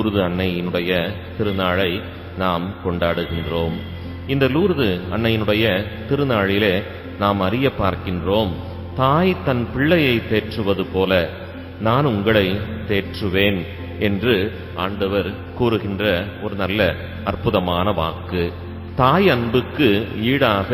அன்னையினுடைய திருநாளை நாம் கொண்டாடுகின்றோம். இந்த லூர்து அன்னையினுடைய திருநாளிலே நாம் அறிய பார்க்கின்றோம் தாய் தன் பிள்ளையை தேற்றுவது போல நான் உங்களை தேற்றுவேன் என்று ஆண்டவர் கூறுகின்ற ஒரு நல்ல அற்புதமான வாக்கு. தாய் அன்புக்கு ஈடாக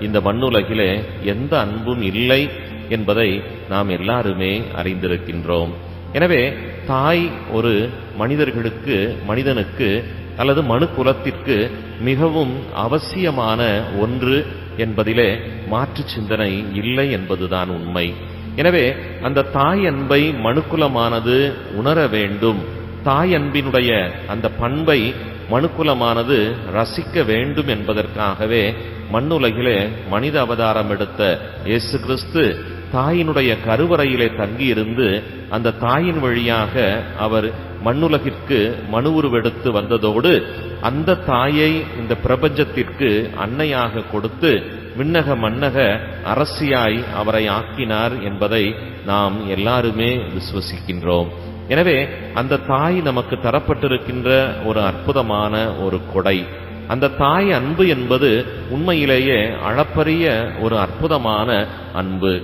இந்த மண்ணுலகிலே எந்த அன்பும் இல்லை என்பதை நாம் எல்லாருமே அறிந்திருக்கின்றோம். எனவே தாய் ஒரு மனிதர்களுக்கு மனிதனுக்கு அல்லது மனு குலத்திற்கு மிகவும் அவசியமான ஒன்று என்பதிலே மாற்று சிந்தனை இல்லை என்பதுதான் உண்மை. எனவே அந்த தாய் அன்பை மனுக்குலமானது உணர வேண்டும். தாய் அன்பினுடைய அந்த பண்பை மனுக்குலமானது ரசிக்க வேண்டும் என்பதற்காகவே மண்ணுலகிலே மனித அவதாரம் எடுத்த இயேசு கிறிஸ்து தாயினுடைய கருவறையிலே தங்கியிருந்து அந்த தாயின் வழியாக அவர் மண்ணுலகிற்கு மனு உருவெடுத்து வந்ததோடு அந்த தாயை இந்த பிரபஞ்சத்திற்கு அன்னையாக கொடுத்து விண்ணக மன்னக அரசியாய் அவரை ஆக்கினார் என்பதை நாம் எல்லாருமே விசுவசிக்கின்றோம். எனவே அந்த தாய் நமக்கு தரப்பட்டிருக்கின்ற ஒரு அற்புதமான ஒரு கொடை. அந்த தாய் அன்பு என்பது உண்மையிலேயே அளப்பரிய ஒரு அற்புதமான அன்பு.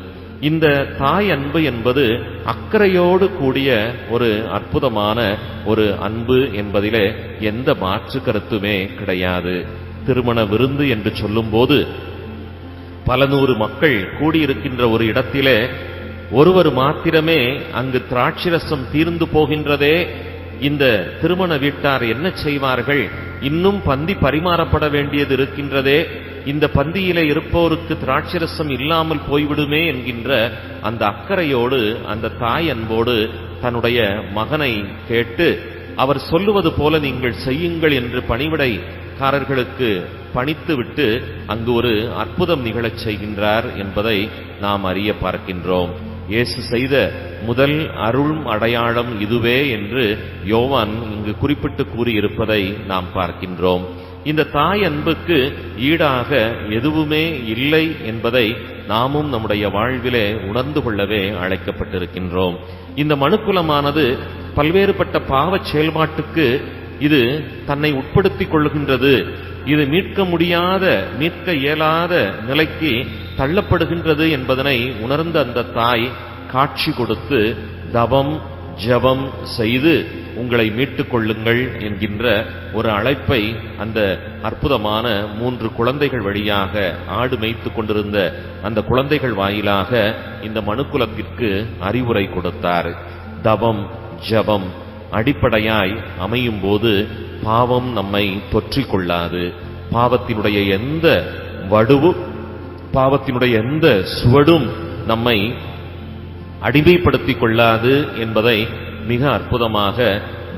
இந்த தாய் அன்பு என்பது அக்கறையோடு கூடிய ஒரு அற்புதமான ஒரு அன்பு என்பதிலே எந்த மாற்று கருத்துமே கிடையாது. திருமண விருந்து என்று சொல்லும்போது பல நூறு மக்கள் கூடியிருக்கின்ற ஒரு இடத்திலே ஒருவர் மாத்திரமே அங்கு திராட்சிரசம் தீர்ந்து போகின்றதே. இந்த திருமண வீட்டார் என்ன செய்வார்கள்? இன்னும் பந்தி பரிமாறப்பட வேண்டியது இருக்கின்றதே. இந்த பந்தியிலே இருப்போருக்கு திராட்சரசம் இல்லாமல் போய்விடுமே என்கின்ற அந்த அக்கறையோடு அந்த தாய் அன்போடு தன்னுடைய மகனை கேட்டு அவர் சொல்லுவது போல நீங்கள் செய்யுங்கள் என்று பணிவிடைக்காரர்களுக்கு பணித்துவிட்டு அங்கு ஒரு அற்புதம் நிகழச் செய்கின்றார் என்பதை நாம் அறிய பார்க்கின்றோம். இயேசு செய்த முதல் அருள் அடையாளம் இதுவே என்று யோவான் இங்கு குறிப்பிட்டு கூறியிருப்பதை நாம் பார்க்கின்றோம். இந்த தாய் அன்புக்கு ஈடாக எதுவுமே இல்லை என்பதை நாமும் நம்முடைய வாழ்விலே உணர்ந்து கொள்ளவே அழைக்கப்பட்டிருக்கின்றோம். இந்த மனுக்குலமானது பல்வேறுபட்ட பாவச் செயல்பாட்டுக்கு இது தன்னை உட்படுத்திக் கொள்கின்றது. இது மீட்க முடியாத மீட்க இயலாத நிலைக்கு தள்ளப்படுகின்றது என்பதனை உணர்ந்த அந்த தாய் காட்சி கொடுத்து தவம் ஜபம் செய்து உங்களை மீட்டுக் கொள்ளுங்கள் என்கின்ற ஒரு அழைப்பை அந்த அற்புதமான மூன்று குழந்தைகள் வழியாக ஆடு மேய்த்து கொண்டிருந்த அந்த குழந்தைகள் வாயிலாக இந்த மனுக்குலத்திற்கு அறிவுரை கொடுத்தார். தவம் ஜபம் அடிப்படையாய் அமையும் போது பாவம் நம்மை தொற்றிக் கொள்ளாது. பாவத்தினுடைய எந்த வடுவு பாவத்தினுடைய எந்த சுவடும் நம்மை அடிமைப்படுத்திக் கொள்ளாது என்பதை மிக அற்புதமாக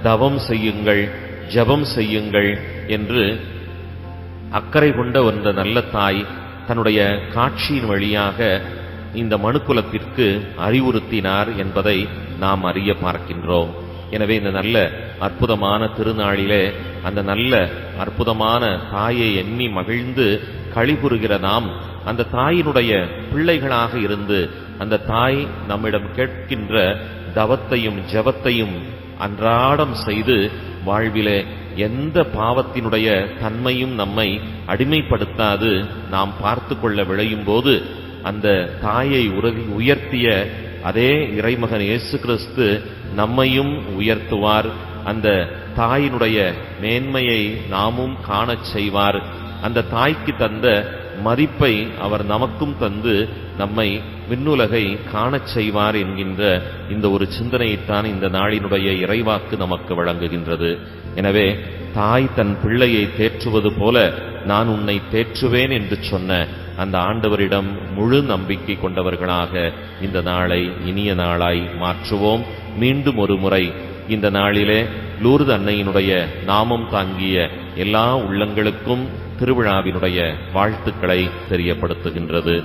தவம் செய்யுங்கள் ஜபம் செய்யுங்கள் என்று அக்கறை கொண்ட வந்த நல்ல தாய் தன்னுடைய காட்சியின் வழியாக இந்த மனுக்குலத்திற்கு அறிவுறுத்தினார் என்பதை நாம் அறிய பார்க்கின்றோம். எனவே இந்த நல்ல அற்புதமான திருநாளிலே அந்த நல்ல அற்புதமான தாயை எண்ணி மகிழ்ந்து கழிபுறுகிற நாம் அந்த தாயினுடைய பிள்ளைகளாக இருந்து அந்த தாய் நம்மிடம் கேட்கின்ற தவத்தையும் ஜபத்தையும் அன்றாடம் செய்து வாழ்விலே எந்த பாவத்தினுடைய தன்மையும் நம்மை அடிமைப்படுத்தாது. நாம் பார்த்து கொள்ள விளையும் போது அந்த தாயை உறவி உயர்த்திய அதே இறைமகன் இயேசு கிறிஸ்து நம்மையும் உயர்த்துவார். அந்த தாயினுடைய மேன்மையை நாமும் காணச் செய்வார். அந்த தாய்க்கு தந்த மதிப்பை அவர் நமக்கும் தந்து நம்மை விண்ணுலகை காணச் செய்வார் என்கின்ற இந்த ஒரு சிந்தனையைத்தான் இந்த நாளினுடைய இறைவாக்கு நமக்கு வழங்குகின்றது. எனவே தாய் தன் பிள்ளையை தேற்றுவது போல நான் உன்னை தேற்றுவேன் என்று சொன்ன அந்த ஆண்டவரிடம் முழு நம்பிக்கை கொண்டவர்களாக இந்த நாளை இனிய நாளாய் மாற்றுவோம். மீண்டும் ஒரு முறை இந்த நாளிலே லூர்து அன்னையினுடைய நாமம் தாங்கிய எல்லா உள்ளங்களுக்கும் திருவிழாவினுடைய வாழ்த்துக்களை தெரியப்படுத்துகின்றது.